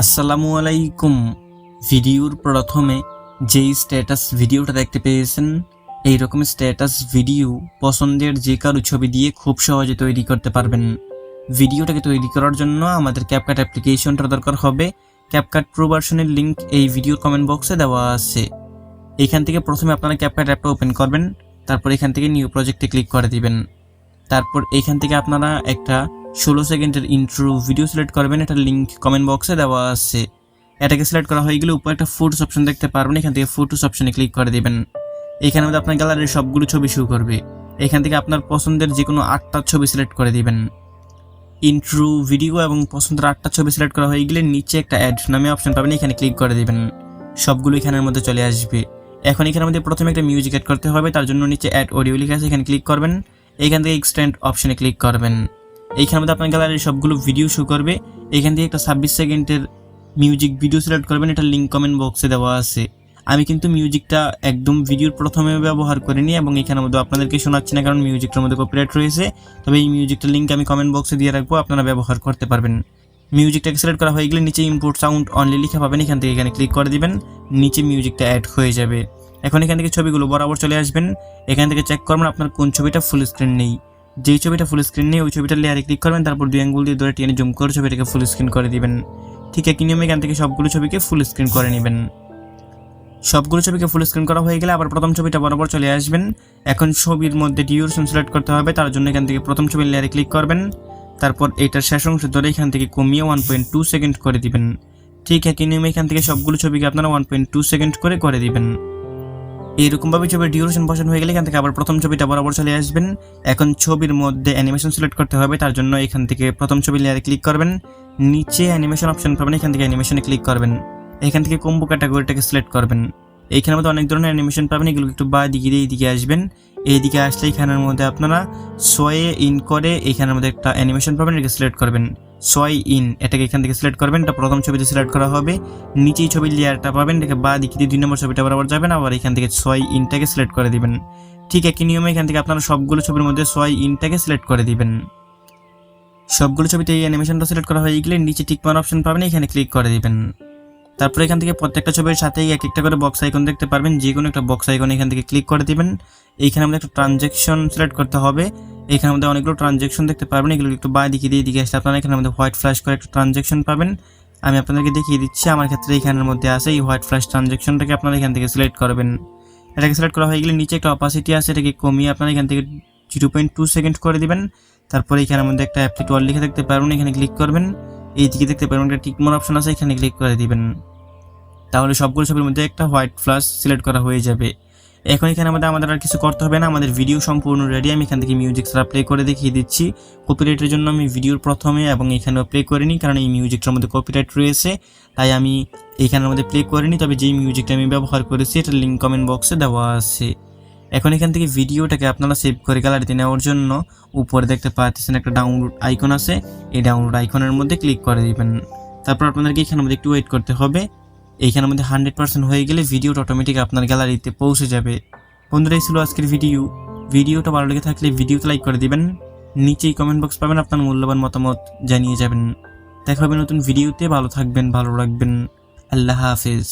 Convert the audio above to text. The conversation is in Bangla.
আসসালামু আলাইকুম। ভিডিওর প্রথমে যেই স্ট্যাটাস ভিডিওটা দেখতে পেয়েছেন এই রকম স্ট্যাটাস ভিডিও পছন্দের যে কারও ছবি দিয়ে খুব সহজে তৈরি করতে পারবেন। ভিডিওটাকে তৈরি করার জন্য আমাদের ক্যাপকাট অ্যাপ্লিকেশনটা দরকার হবে। ক্যাপকাট প্রো ভার্সনের লিঙ্ক এই ভিডিওর কমেন্ট বক্সে দেওয়া আছে। এখান থেকে প্রথমে আপনারা ক্যাপকাট অ্যাপটা ওপেন করবেন, তারপর এখান থেকে নিউ প্রজেক্টে ক্লিক করে দিবেন। তারপর এখান থেকে আপনারা একটা ষোলো সেকেন্ডের ইন্ট্রো ভিডিও সিলেক্ট করবেন, এটা লিঙ্ক কমেন্ট বক্সে দেওয়া আছে। এটাকে সিলেক্ট করা হয়ে গেলে উপরে একটা ফটোস অপশন দেখতে পারবেন, এখান থেকে ফটোস অপশনে ক্লিক করে দেবেন। এখানে মধ্যে আপনার গ্যালারির সবগুলো ছবি শুরু করবে। এখান থেকে আপনার পছন্দের যে কোনো আটটা ছবি সিলেক্ট করে দেবেন। ইন্ট্রো ভিডিও এবং পছন্দের আটটা ছবি সিলেক্ট করা হয়ে গেলে নিচে একটা অ্যাড নামে অপশন পাবেন, এখানে ক্লিক করে দেবেন। সবগুলো এখানের মধ্যে চলে আসবে। এখন এখানের মধ্যে প্রথমে একটা মিউজিক অ্যাড করতে হবে, তার জন্য নিচে অ্যাড অডিও লিখে আছে, এখানে ক্লিক করবেন। এখান থেকে এক্সটেন্ড অপশনে ক্লিক করবেন। এইখানের মধ্যে আপনার গ্যালারির সবগুলো ভিডিও শো করবে। এখান থেকে একটা ছাব্বিশ সেকেন্ডের মিউজিক ভিডিও সিলেক্ট করবেন, এটা লিঙ্ক কমেন্ট বক্সে দেওয়া আছে। আমি কিন্তু মিউজিকটা একদম ভিডিওর প্রথমে ব্যবহার করিনি এবং এখানের মধ্যে আপনাদেরকে শোনাচ্ছি না, কারণ মিউজিকটার মধ্যে কপিরাইট রয়েছে। তবে এই মিউজিকটার লিঙ্ক আমি কমেন্ট বক্সে দিয়ে রাখব, আপনারা ব্যবহার করতে পারবেন। মিউজিকটাকে সিলেক্ট করা হয়ে গেলে নিচে ইম্পোর্ট সাউন্ড অনলি লিখা পাবেন, এখান থেকে এখানে ক্লিক করে দিবেন, নিচে মিউজিকটা অ্যাড হয়ে যাবে। এখন এখান থেকে ছবিগুলো বরাবর চলে আসবেন। এখান থেকে চেক করবেন আপনার কোন ছবিটা ফুল স্ক্রিন নেই। যেই ছবিটা ফুল স্ক্রিন নেই ওই ছবিটা লেয়ারে ক্লিক করবেন, তারপর দুই আঙ্গুল দিয়ে ধরে টেনে জুম করে ছবিটাকে ফুল স্ক্রিন করে দিবেন। ঠিক একই নিয়মে এখান থেকে সবগুলো ছবিকে ফুল স্ক্রিন করে নেবেন। সবগুলো ছবিকে ফুল স্ক্রিন করা হয়ে গেলে আবার প্রথম ছবিটা বরাবর চলে আসবেন। এখন ছবির মধ্যে ডিউরেশন সিলেক্ট করতে হবে, তার জন্য এখান থেকে প্রথম ছবির লেয়ারে ক্লিক করবেন। তারপর এটার শেষ অংশ ধরে এখান থেকে কমিয়ে ওয়ান পয়েন্ট টু সেকেন্ড করে দিবেন। ঠিক একই নিয়মে এখান থেকে সবগুলো ছবিকে আপনারা ওয়ান পয়েন্ট টু সেকেন্ড করে করে দিবেন। এইরকমভাবে ছবির ডিউরেশন বসানো হয়ে গেলে এখান থেকে আবার প্রথম ছবিটা বরাবর চলে আসবেন। এখন ছবির মধ্যে অ্যানিমেশন সিলেক্ট করতে হবে, তার জন্য এখান থেকে প্রথম ছবি লেয়ারে ক্লিক করবেন। নিচে অ্যানিমেশন অপশন পাবেন, এখান থেকে অ্যানিমেশনে ক্লিক করবেন। এখান থেকে কম্বো ক্যাটাগরিটাকে সিলেক্ট করবেন। এইখানের মধ্যে অনেক ধরনের অ্যানিমেশন পাবেন এগুলো একটু বা দিকে দিয়ে এইদিকে আসবেন। এইদিকে আসলে এখানের মধ্যে আপনারা সোয়ে ইন করে এইখানের মধ্যে একটা অ্যানিমেশন পাবেন, এটাকে সিলেক্ট করবেন। সোয়াই ইন এটাকে এখান থেকে সিলেক্ট করবেন, এটা প্রথম ছবিতে সিলেক্ট করা হবে। নিচেই ছবির লেয়ারটা পাবেন, এটাকে বা দিকে দিয়ে দুই নম্বর ছবিটা বরাবর যাবেন, আবার এখান থেকে সোয়াই ইনটাকে সিলেক্ট করে দিবেন। ঠিক একই নিয়মে এখান থেকে আপনারা সবগুলো ছবির মধ্যে সোয়াই ইনটাকে সিলেক্ট করে দিবেন। সবগুলো ছবিতে এই অ্যানিমেশনটা সিলেক্ট করা হয়ে গেলে নিচে টিকমার অপশন পাবেন, এখানে ক্লিক করে দিবেন। তারপরে এখান থেকে প্রত্যেকটা ছবির সাথেই এক একটা করে বক্স আইকন দেখতে পারবেন। যে কোনো একটা বক্স আইকন এখান থেকে ক্লিক করে দিবেন। এইখানে আমাদের একটা ট্রানজ্যাকশন সিলেক্ট করতে হবে। এখানে আমাদের অনেকগুলো ট্রানজ্যাকশন দেখতে পারবেন। এগুলো একটু বা দিকে দিয়ে দিকে আসলে আপনারা এখানে আমাদের হোয়াইট ফ্ল্যাশ করে একটা ট্রানজ্যাকশন পাবেন। আমি আপনাদেরকে দেখিয়ে দিচ্ছি, আমার ক্ষেত্রে এখানের মধ্যে আছে এই হোয়াইট ফ্ল্যাশ ট্রানজ্যাকশনটাকে আপনারা এখান থেকে সিলেক্ট করবেন। এটাকে সিলেক্ট করা হয়ে গেলে নিচে একটা অপাসিটি আছে, এটাকে কমিয়ে আপনারা এখান থেকে জিরো পয়েন্ট টু সেকেন্ড করে দিবেন। তারপরে এখানের মধ্যে একটা অ্যাপটি ওয়াল লিখে দেখতে পারবেন। এখানে ক্লিক করবেন। এই দিকে দেখতে পারবেন একটা টিকমোর অপশন আছে, এখানে ক্লিক করে দিবেন। তাহলে সবগুলো ছবির মধ্যে একটা হোয়াইট ফ্লাশ সিলেক্ট করা হয়ে যাবে। এখন এখানে আমাদের আমাদের আর কিছু করতে হবে না, আমাদের ভিডিও সম্পূর্ণ রেডি আমি এখান থেকে মিউজিক ছাড়া প্লে করে দেখিয়ে দিচ্ছি। কপিরাইটের জন্য আমি ভিডিওর প্রথমে এবং এখানেও প্লে করিনি, কারণ এই মিউজিকটার মধ্যে কপিরাইট রয়েছে। তাই আমি এখানের মধ্যে প্লে করিনি, তবে যেই মিউজিকটা আমি ব্যবহার করেছি এটা লিঙ্ক কমেন্ট বক্সে দেওয়া আছে। এখন এখান থেকে ভিডিওটাকে আপনারা সেভ করে গ্যালারিতে নেওয়ার জন্য উপরে দেখতে পাচ্ছেন একটা ডাউনলোড আইকন আছে। এই ডাউনলোড আইকনের মধ্যে ক্লিক করে দিবেন। তারপর আপনাদেরকে এখানের মধ্যে একটু ওয়েট করতে হবে। এইখানের মধ্যে হান্ড্রেড পার্সেন্ট হয়ে গেলে ভিডিওটা অটোমেটিক আপনার গ্যালারিতে পৌঁছে যাবে। বন্ধুরা, এই ছিল আজকের ভিডিও ভিডিওটা ভালো লেগে থাকলে ভিডিওতে লাইক করে দিবেন। নিচেই কমেন্ট বক্স পাবেন, আপনার মূল্যবান মতামত জানিয়ে যাবেন। দেখা হবে নতুন ভিডিওতে ভালো থাকবেন, ভালো রাখবেন। আল্লাহ হাফেজ।